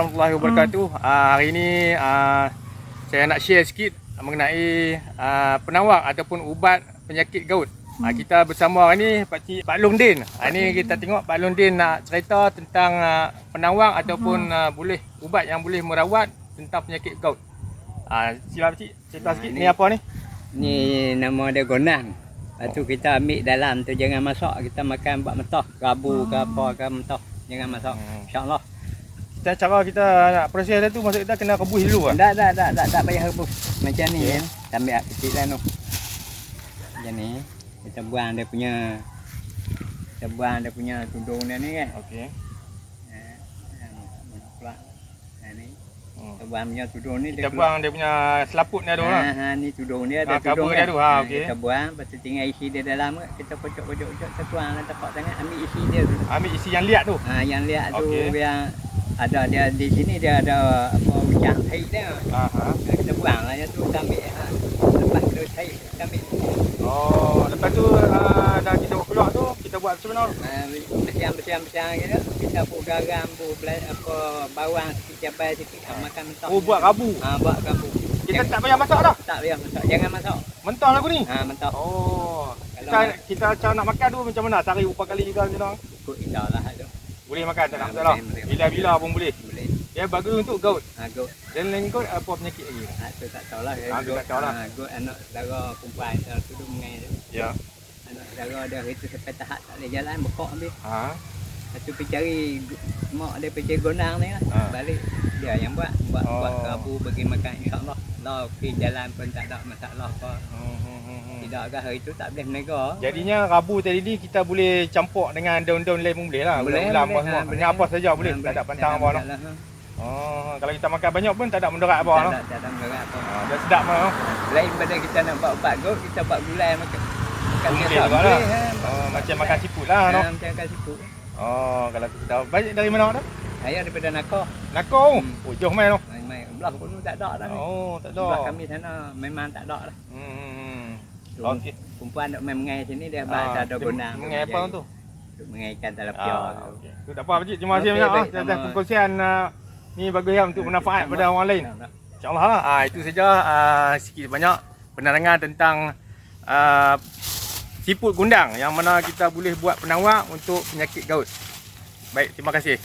warahmatullahi wabarakatuh. Uh, hari ini uh, saya nak share sikit mengenai uh, penawar ataupun ubat penyakit gout. Uh, kita bersama hari ni Pak Cik Pak Long Din. Hari ni kita tengok Pak Long Din nak cerita tentang uh, penawar ataupun uh, boleh ubat yang boleh merawat tentang penyakit gout. Uh, sila Pak Cik cerita Ah, sikit ni- ni apa ni? Ni nama dia gonang. Lepas tu kita ambil dalam tu jangan masak. Kita makan buat mentah. Rabu ke apa ke mentah. Jangan masak. Hmm. InsyaAllah. Kita cara kita nak proses dia tu maksud kita kena rebus dulu ah. Tak, tak, tak, tak, tak payah rebus. Macam ni kan. Kita ambil air kecil lah tu. Macam ni. Kita buang dia punya kita buang dia punya tudung dia ni kan. Okey. Eh, eh. Eh. Hmm. Kita buang punya tudung ni. Kita dia buang dia punya selaput ni tu lah. Ha, ha, ni tudung dia ada Ah, cover tudung dia kan. tu, ha, Ha, okey. Kita buang, lepas tu tinggal isi dia dalam kita pojok-pojok-pojok, kita tuang lah tapak tangan, ambil isi dia tu. Ambil isi yang liat tu. Ha, yang lihat tu Okey. yang ada dia di sini dia ada apa ucap haid dia. Aha. Ha, kita buang yang tu kita ambil ha. Lepas tu haid kita ambil. Oh, lepas tu uh, dah kita keluar tu kita buat macam mana? Ha, bersiang-bersiang-bersiang gitu. Kita pun garam bela- apa bawang sikit cabai sikit ha. makan mentah. Oh, buat rabu. Ha, buat rabu. Kita tak payah masak dah. Tak payah masak. Jangan masak. Mentah lagu ni. Ha, mentah. Oh. Kalau Kita kita cara nak makan tu macam mana? Sehari berapa kali ke macam mana? Ikut kita lah tu. Boleh makan tak Ah, nak masalah. Bila-bila pun boleh. Boleh. Dia bagus untuk gout. Ha, go. Dan lain gout apa penyakit lagi? Ha, tu tak tahu lah. Ah, tu tak tahu lah. Ha, go anak saudara perempuan tu tu mengai. Ya. Anak saudara dia hari tu sampai tahap tak boleh jalan, bekok habis. Ha. Lepas tu pergi cari mak dia pergi gonang ni lah. Ah. Balik dia yang buat. Buat, Oh. buat rabu bagi makan insyaAllah. Lah pergi jalan pun tak ada masalah apa. Hmm, hmm. Tidak ke hari tu tak boleh menega. Jadinya rabu tadi ni kita boleh campur dengan daun-daun lain pun boleh lah. Boleh, Ulam boleh. semua. Ha, Dengan apa saja boleh. Ha, Tak ada pantang apa ha. Oh, kalau kita makan banyak pun tak ada mudarat apa ada, tak ada mengerak apa. Ha, dah sedap no. Lain pada kita nak buat ubat gut, kita buat gulai makan. Makan Boleh juga lah. boleh. Oh, macam makan siput lah. Ha, Macam makan siput. Oh, kalau kita banyak dari mana dah? Saya daripada Nakor. Nakau. Hmm. Oh, jauh main no. Main-main. Belah pun tak ada dah. Oh, tak ada. Belah kami sana memang tak ada lah. Hmm. Tu, Okey. Perempuan duk main mengai sini dia Ah, ada dia guna. Mengai apa tu? Duk mengaikan talapia. Ah, okey. Tu tak apa Pak Cik. Terima kasih banyak ah sama. perkongsian ah, ni bagus ya untuk bermanfaat Sama. pada orang lain. InsyaAllah lah. Ah, itu saja ah, sikit banyak penerangan tentang ah, siput gundang yang mana kita boleh buat penawar untuk penyakit gout. Baik, terima kasih.